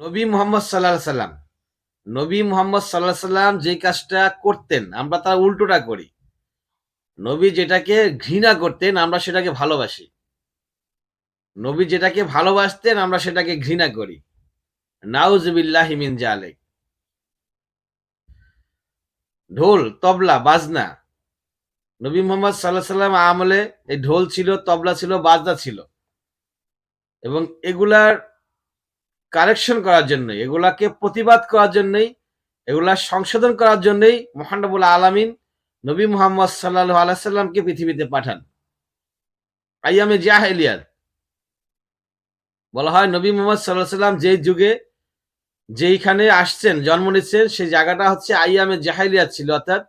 নবী মোহাম্মদ সাল্লাহ সাল্লাম। নবী মোহাম্মদ সাল্লাহ সাল্লাম যে কাজটা করতেন, আমরা তার উল্টোটা করি। নবী যেটাকে ঘৃণা করতেন, আমরা সেটাকে ভালোবাসি। নবী যেটাকে ভালোবাসতেন, আমরা সেটাকে ঘৃণা করি। নাউজবিল্লাহ মিন জালেক। ঢোল, তবলা, বাজনা। নবী মোহাম্মদ সাল্লাহ সাল্লাম আমলে এই ঢোল ছিল, তবলা ছিল, বাজনা ছিল। এবং এগুলার কারেকশন করার জন্যই, এগুলাকে প্রতিবাদ করার জন্যই, এগুলা সংশোধন করার জন্যই মহানবুল আলামিন নবী মোহাম্মদ সাল্লাহ আলাইসাল্লামকে পৃথিবীতে পাঠান। আইয়ামে জাহেলিয়ার। বলা হয় নবী মোহাম্মদ সাল্লাহ সাল্লাম যেই যুগে যেইখানে আসছেন, জন্ম নিচ্ছেন, সেই জায়গাটা হচ্ছে আইয়ামে জাহেলিয়াত ছিল, অর্থাৎ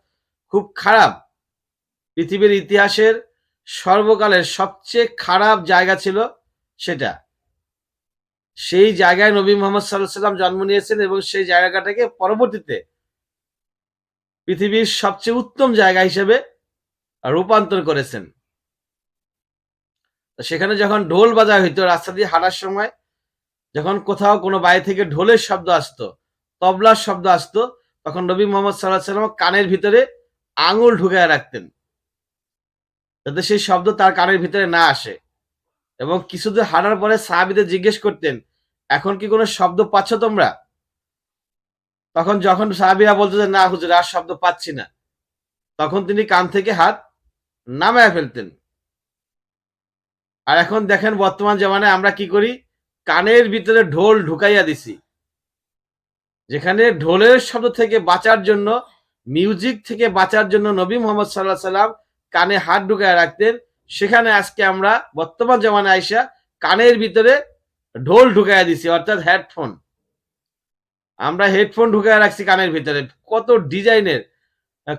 খুব খারাপ। পৃথিবীর ইতিহাসের সর্বকালের সবচেয়ে খারাপ জায়গা ছিল সেটা। সেই জায়গায় নবী মোহাম্মদ সাল্লাহ সাল্লাম জন্ম নিয়েছেন এবং সেই জায়গাটাকে পরবর্তীতে পৃথিবীর সবচেয়ে উত্তম জায়গা হিসেবে রূপান্তর করেছেন। সেখানে যখন ঢোল বাজা হইতো, রাস্তা দিয়ে হাঁটার সময় যখন কোথাও কোনো বাইরে থেকে ঢোলের শব্দ আসতো, তবলার শব্দ আসতো, তখন নবী মোহাম্মদ সাল্লাহ সাল্লাম কানের ভিতরে আঙুল ঢুকায় রাখতেন যাতে সেই শব্দ তার কানের ভিতরে না আসে। এবং কিছুদূর হাঁটার পরে সাহাবিদের জিজ্ঞেস করতেন এখন কি কোনো শব্দ পাচ্ছ তোমরা? তখন যখন সাহাবিরা বলতো যে, না হুজুর, আর শব্দ পাচ্ছি না। তখন তিনি কান থেকে হাত নামায় ফেলতেন। আর এখন দেখেন বর্তমান জামানায় আমরা কি করি? কানের ভিতরে ঢোল ঢুকাইয়া দিছি। যেখানে ঢোলের শব্দ থেকে বাঁচার জন্য, মিউজিক থেকে বাঁচার জন্য নবী মোহাম্মদ সাল্লাহ সাল্লাম কানে হাত ঢুকায় রাখতেন। সেখানে আজকে আমরা বর্তমান জামানায় আইসা কানের ভিতরে ঢোল ঢুকাইয়া দিছি, অর্থাৎ হেডফোন আমরা হেডফোন ঢুকায় রাখছি কানের ভিতরে। কত ডিজাইনের,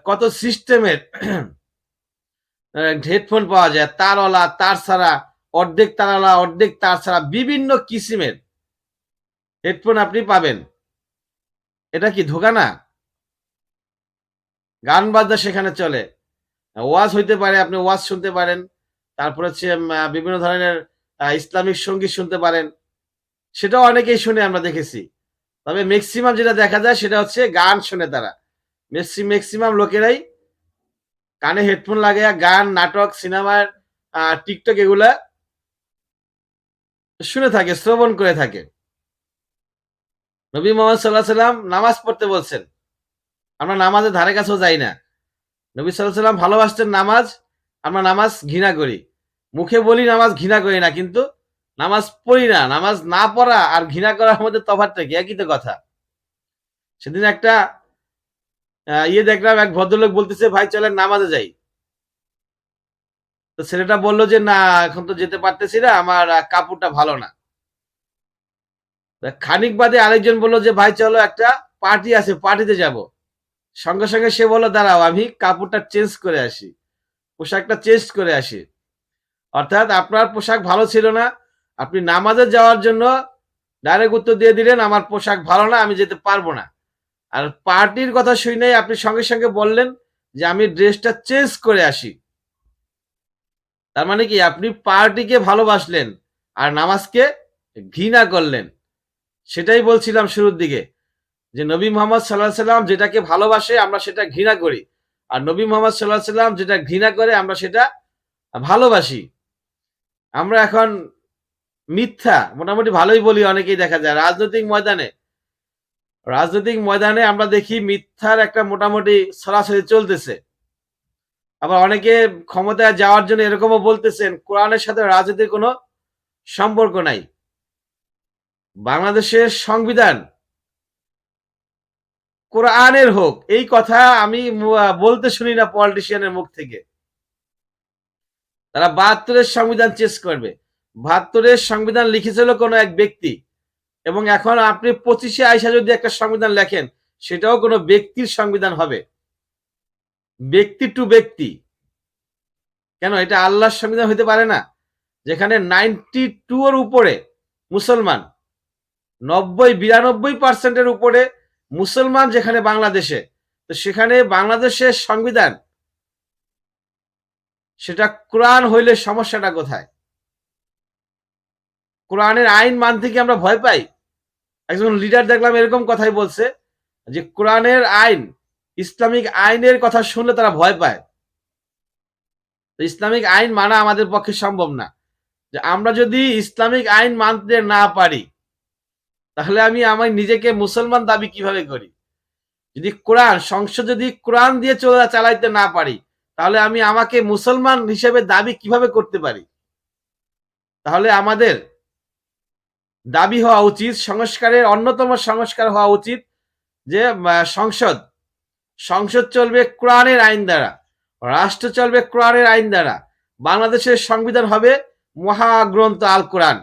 কত সিস্টেমের হেডফোন পাওয়া যায়। তারওয়ালা তার ছাড়া অর্ধেক তারওয়ালা, অর্ধেক তার ছাড়া বিভিন্ন কিসিমের হেডফোন আপনি পাবেন। এটা কি ধোকা না? গান বাজনা সেখানে চলে। ওয়াজ হইতে পারে, আপনি ওয়াজ শুনতে পারেন। তারপর হচ্ছে বিভিন্ন ধরনের ইসলামিক সংগীত শুনতে পারেন। সেটাও অনেকেই শুনে আমরা দেখেছি। তবে ম্যাক্সিমাম যেটা দেখা যায় সেটা হচ্ছে গান শুনে তারা। ম্যাক্সিমাম লোকেরাই কানে হেডফোন লাগাইয়া গান, নাটক সিনেমার টিকটক এগুলা শুনে থাকে, শ্রবণ করে থাকে। নবী মোহাম্মদ সাল্লাহ সাল্লাম নামাজ পড়তে বলছেন। আমরা নামাজের ধারে কাছেও যাই না। নবী সাল্লাহ সাল্লাম ভালোবাসতেন নামাজ, আমরা নামাজ ঘৃণা করি। মুখে বলি নামাজ ঘৃণা করি না, কিন্তু নামাজ পড়ি না, নামাজ না পড়া আর ঘৃণা করার মধ্যে তফাৎটা কি? একই তো কথা। সেদিন একটা ইয়ে দেখলাম, এক ভদ্রলোক বলতেছে, ভাই, চলেন নামাজে যাই। তো ছেলেটা বলল যে, না, এখন তো যেতে পারতেছি না, আমার কাপড়টা ভালো না। খানিক বাদে আরেকজন বলল যে, ভাই, চলো একটা পার্টি আছে, পার্টিতে যাব। সঙ্গে সঙ্গে সে বলল, দাঁড়াও, আমি কাপড়টা চেঞ্জ করে আসি, পোশাকটা চেঞ্জ করে আসি। অর্থাৎ আপনার পোশাক ভালো ছিল না আপনি নামাজে যাওয়ার জন্য ডাইরেক্ট উত্তর দিয়ে দিলেন, আমার পোশাক ভালো না, আমি যেতে পারব না। আর পার্টির কথা শুনে আপনি সঙ্গে সঙ্গে বললেন যে, আমি ড্রেসটা চেঞ্জ করে আসি। তার মানে কি, আপনি পার্টিকে ভালোবাসলেন আর নামাজকে ঘৃণা করলেন। সেটাই বলছিলাম শুরুর দিকে, যে নবী মোহাম্মদ সাল্লাহ সাল্লাম যেটাকে ভালোবাসে, আমরা সেটা ঘৃণা করি। আর নবী মোহাম্মদ সাল্লাহ সাল্লাম যেটা ঘৃণা করে, আমরা সেটা ভালোবাসি। আমরা এখন মিথ্যা, মোটামুটি ভালোই বলি অনেকেই দেখা যায়। রাজনৈতিক ময়দানে রাজনৈতিক ময়দানে আমরা দেখি মিথ্যার একটা মোটামুটি সরাসরি চলতেছে। আবার অনেকে ক্ষমতায় যাওয়ার জন্য এরকমও বলতেছেন, কোরআনের সাথে রাজনীতির কোনো সম্পর্ক নাই। বাংলাদেশের সংবিধান কোরআনের হোক, এই কথা আমি বলতে শুনি না পলিটিশিয়ানের মুখ থেকে। তারা বাহাত্তরের সংবিধান চেঞ্জ করবে। বাহাত্তরের সংবিধান লিখেছিল কোনো এক ব্যক্তি। এবং এখন আপনি পঁচিশে আইসা যদি একটা সংবিধান লেখেন, সেটাও কোনো ব্যক্তির সংবিধান হবে। ব্যক্তি টু ব্যক্তি। কেন? এটা আল্লাহর সংবিধান হইতে পারে না। যেখানে নাইনটি টু এর উপরে মুসলমান নব্বই বিরানব্বই পার্সেন্টের উপরে মুসলমান যেখানে বাংলাদেশে, তো সেখানে বাংলাদেশের সংবিধান, সেটা কোরআন হইলে সমস্যাটা কোথায়? কোরআনের আইন মানতে কি আমরা ভয় পাই? একজন লিডার দেখলাম এরকম কথাই বলছে যে, কোরআনের আইন, ইসলামিক আইনের কথা শুনলে তারা ভয় পায়। ইসলামিক আইন মানা আমাদের পক্ষে সম্ভব না। যে আমরা যদি ইসলামিক আইন মানতে না পারি, তাহলে আমি আমার নিজেকে মুসলমান দাবি কীভাবে করি? যদি কোরআন, সংসদ যদি কোরআন দিয়ে চলে চালাইতে না পারি, তাহলে আমি আমাকে মুসলমান হিসেবে দাবি কীভাবে করতে পারি? তাহলে আমাদের দাবি হওয়া উচিত, সংস্কারের অন্যতম সংস্কার হওয়া উচিত যে সংসদ সংসদ চলবে কোরআনের আইন দ্বারা, রাষ্ট্র চলবে কোরআনের আইন দ্বারা, বাংলাদেশের সংবিধান হবে মহাগ্রন্থ আল কোরআন